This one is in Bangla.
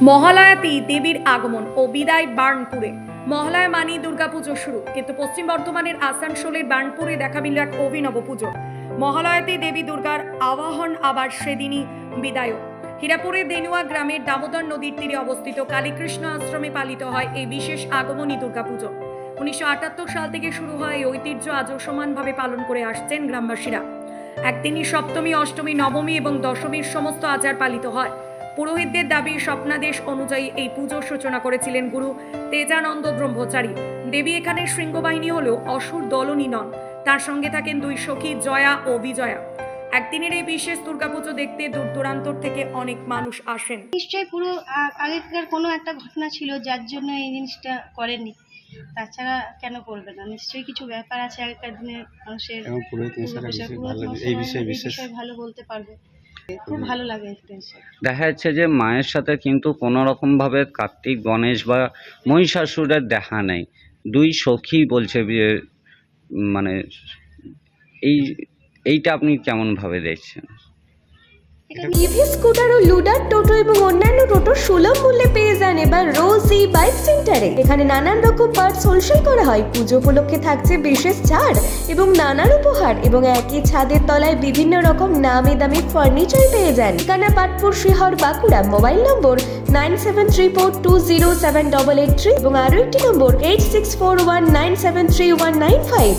মহালয়াতেই দেবীর আগমন ও বিদায় বার্নপুরে। মহালয়া মানি দুর্গাপুজো শুরু, কিন্তু পশ্চিম বর্ধমানের আসানসোলের বার্নপুরে দেখা মিলল এক অভিনব পুজো। মহালয়াতে দেবী দুর্গার আবাহন আবার সেদিনই বিদায়ও হীরাপুরের দেনুয়া গ্রামের দামোদর নদীর তীরে অবস্থিত কালীকৃষ্ণ আশ্রমে পালিত হয় এই বিশেষ আগমনী দুর্গাপুজো। উনিশশো আটাত্তর সাল থেকে শুরু হয় এই ঐতিহ্য আজও সমানভাবে পালন করে আসছেন গ্রামবাসীরা। একদিনই সপ্তমী, অষ্টমী, নবমী এবং দশমীর সমস্ত আচার পালিত হয়। পুরোহিতদের দাবি স্বপ্নাদেশ অনুযায়ী এই পুজোর সূচনা করেছিলেন গুরু তেজানন্দ ব্রহ্মচারী। দেবী এখানে শৃঙ্গবাহিনী হলেও অসুর দলনী নন। তার সঙ্গে থাকেন দুই সখী জয়া ও বিজয়া। একদিনের এই বিশেষ দুর্গাপুজো দেখতে দূর দূরান্তর থেকে অনেক মানুষ আসেন। নিশ্চয়ই পুরো আগেকার কোনো একটা ঘটনা ছিল যার জন্য এই জিনিসটা করেনি তাছাড়া কেন করবে না? নিশ্চয়ই কিছু ব্যাপার আছে আগেকার দিনে মানুষের এই বিষয়ে ভালো বলতে পারবে। খুব ভালো লাগে দেখা যাচ্ছে যে মায়ের সাথে কিন্তু কোনো রকমভাবে কার্তিক গণেশ বা মহিষাসুরের দেখা নেই। দুই সখী বলছে যে মানে এই এইটা আপনি কেমন ভাবে দেখছেন ইভি স্কুটার ও লুডার টোটো এবং অন্যান্য টোটো সুলভ মূল্যে পেয়ে যান এবার রোজি বাইক সেন্টারে। এখানে নানান রকম পার্টস হোলসেল করা হয়। পুজো উপলক্ষে থাকছে বিশেষ ছাড় এবং নানান উপহার এবং একই ছাদের তলায় বিভিন্ন রকম নামি দামি ফার্নিচার পেয়ে যান। ঠিকানা Patpur Shihar Bankura, mobile number nine seven three four two zero seven double eight three এবং আরও একটি number eight six four one nine seven three one nine five